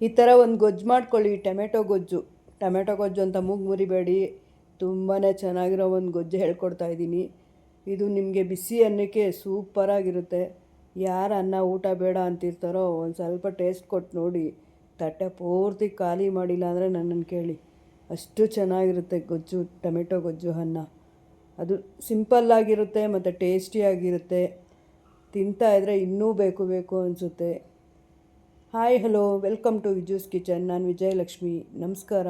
ಈ ಥರ ಒಂದು ಗೊಜ್ಜು ಮಾಡ್ಕೊಳ್ಳಿ ಟೊಮೆಟೊ ಗೊಜ್ಜು. ಟೊಮೆಟೊ ಗೊಜ್ಜು ಅಂತ ಮೂಗು ಮುರಿಬೇಡಿ. ತುಂಬಾ ಚೆನ್ನಾಗಿರೋ ಒಂದು ಗೊಜ್ಜು ಹೇಳ್ಕೊಡ್ತಾ ಇದ್ದೀನಿ. ಇದು ನಿಮಗೆ ಬಿಸಿ ಅನ್ನಕ್ಕೆ ಸೂಪರಾಗಿರುತ್ತೆ ಯಾರು ಅನ್ನ ಊಟ ಬೇಡ ಅಂತಿರ್ತಾರೋ ಒಂದು ಸ್ವಲ್ಪ ಟೇಸ್ಟ್ ಕೊಟ್ಟು ನೋಡಿ. ತಟ್ಟೆ ಪೂರ್ತಿ ಖಾಲಿ ಮಾಡಿಲ್ಲ ಅಂದರೆ ನನ್ನನ್ನು ಕೇಳಿ. ಅಷ್ಟು ಚೆನ್ನಾಗಿರುತ್ತೆ ಗೊಜ್ಜು, ಟೊಮೆಟೊ ಗೊಜ್ಜು, ಅನ್ನ. ಅದು ಸಿಂಪಲ್ಲಾಗಿರುತ್ತೆ ಮತ್ತು ಟೇಸ್ಟಿಯಾಗಿರುತ್ತೆ ತಿಂತಾ ಇದ್ದರೆ ಇನ್ನೂ ಬೇಕು ಬೇಕು ಅನಿಸುತ್ತೆ. Hi, hello, welcome to Viju's kitchen. ನಾನು ವಿಜಯಲಕ್ಷ್ಮಿ. ನಮಸ್ಕಾರ.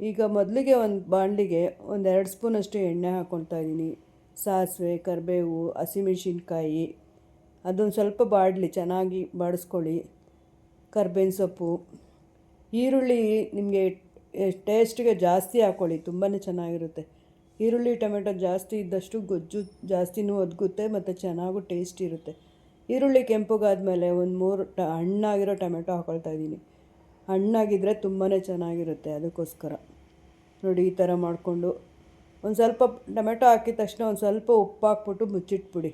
ಈಗ ಮೊದಲಿಗೆ ಒಂದು ಬಾಣಲಿಗೆ ಒಂದು ಎರಡು ಸ್ಪೂನಷ್ಟು ಎಣ್ಣೆ ಹಾಕ್ಕೊಳ್ತಾ ಇದ್ದೀನಿ. ಸಾಸಿವೆ, ಕರಿಬೇವು, ಹಸಿಮೆಣ್ಸಿನ್ಕಾಯಿ. ಅದೊಂದು ಸ್ವಲ್ಪ ಬಾಡಲಿ, ಚೆನ್ನಾಗಿ ಬಾಡಿಸ್ಕೊಳ್ಳಿ. ಕರ್ಬೇವಿನ ಸೊಪ್ಪು. ಈರುಳ್ಳಿ ನಿಮಗೆ ಟೇಸ್ಟಿಗೆ ಜಾಸ್ತಿ ಹಾಕ್ಕೊಳ್ಳಿ ತುಂಬಾ ಚೆನ್ನಾಗಿರುತ್ತೆ. ಈರುಳ್ಳಿ, ಟೊಮೆಟೊ ಜಾಸ್ತಿ ಇದ್ದಷ್ಟು ಗೊಜ್ಜು ಜಾಸ್ತಿನೂ ಒದಗುತ್ತೆ, ಮತ್ತು ಚೆನ್ನಾಗೂ ಟೇಸ್ಟ್ ಇರುತ್ತೆ. ಈರುಳ್ಳಿ ಕೆಂಪಗಾದ್ಮೇಲೆ ಒಂದು ಮೂರು ಟ, ಹಣ್ಣಾಗಿರೋ ಟೊಮೆಟೊ ಹಾಕೊಳ್ತಾ ಇದ್ದೀನಿ. ಹಣ್ಣಾಗಿದ್ದರೆ ತುಂಬಾ ಚೆನ್ನಾಗಿರುತ್ತೆ ಅದಕ್ಕೋಸ್ಕರ. ನೋಡಿ, ಈ ಥರ ಮಾಡಿಕೊಂಡು ಒಂದು ಸ್ವಲ್ಪ ಟೊಮೆಟೊ ಹಾಕಿದ ತಕ್ಷಣ ಒಂದು ಸ್ವಲ್ಪ ಉಪ್ಪು ಹಾಕ್ಬಿಟ್ಟು ಮುಚ್ಚಿಟ್ಬಿಡಿ.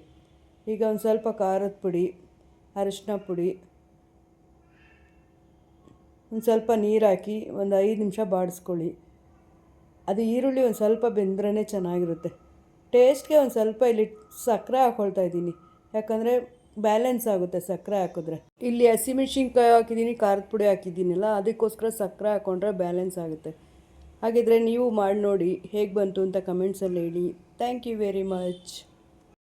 ಈಗ ಒಂದು ಸ್ವಲ್ಪ ಖಾರದ ಪುಡಿ, ಅರಿಶಿನ ಪುಡಿ, ಒಂದು ಸ್ವಲ್ಪ ನೀರು ಹಾಕಿ ಒಂದು ಐದು ನಿಮಿಷ ಬಾಡಿಸ್ಕೊಳ್ಳಿ. ಅದು ಈರುಳ್ಳಿ ಒಂದು ಸ್ವಲ್ಪ ಬೆಂದ್ರೇ ಚೆನ್ನಾಗಿರುತ್ತೆ. ಟೇಸ್ಟ್ಗೆ ಒಂದು ಸ್ವಲ್ಪ ಇಲ್ಲಿ ಸಕ್ಕರೆ ಹಾಕ್ಕೊಳ್ತಾ ಇದ್ದೀನಿ. ಯಾಕಂದರೆ ಬ್ಯಾಲೆನ್ಸ್ ಆಗುತ್ತೆ, ಸಕ್ಕರೆ ಹಾಕಿದ್ರೆ. ಇಲ್ಲಿ ಹಸಿಮೆಣ್ಸಿನ್ಕಾಯಿ ಹಾಕಿದ್ದೀನಿ, ಖಾರದ ಪುಡಿ ಹಾಕಿದ್ದೀನಲ್ಲ, ಅದಕ್ಕೋಸ್ಕರ ಸಕ್ಕರೆ ಹಾಕ್ಕೊಂಡ್ರೆ ಬ್ಯಾಲೆನ್ಸ್ ಆಗುತ್ತೆ. ಹಾಗಿದ್ರೆ ನೀವು ಮಾಡಿ ನೋಡಿ, ಹೇಗೆ ಬಂತು ಅಂತ ಕಮೆಂಟ್ಸಲ್ಲಿ ಹೇಳಿ. Thank you very much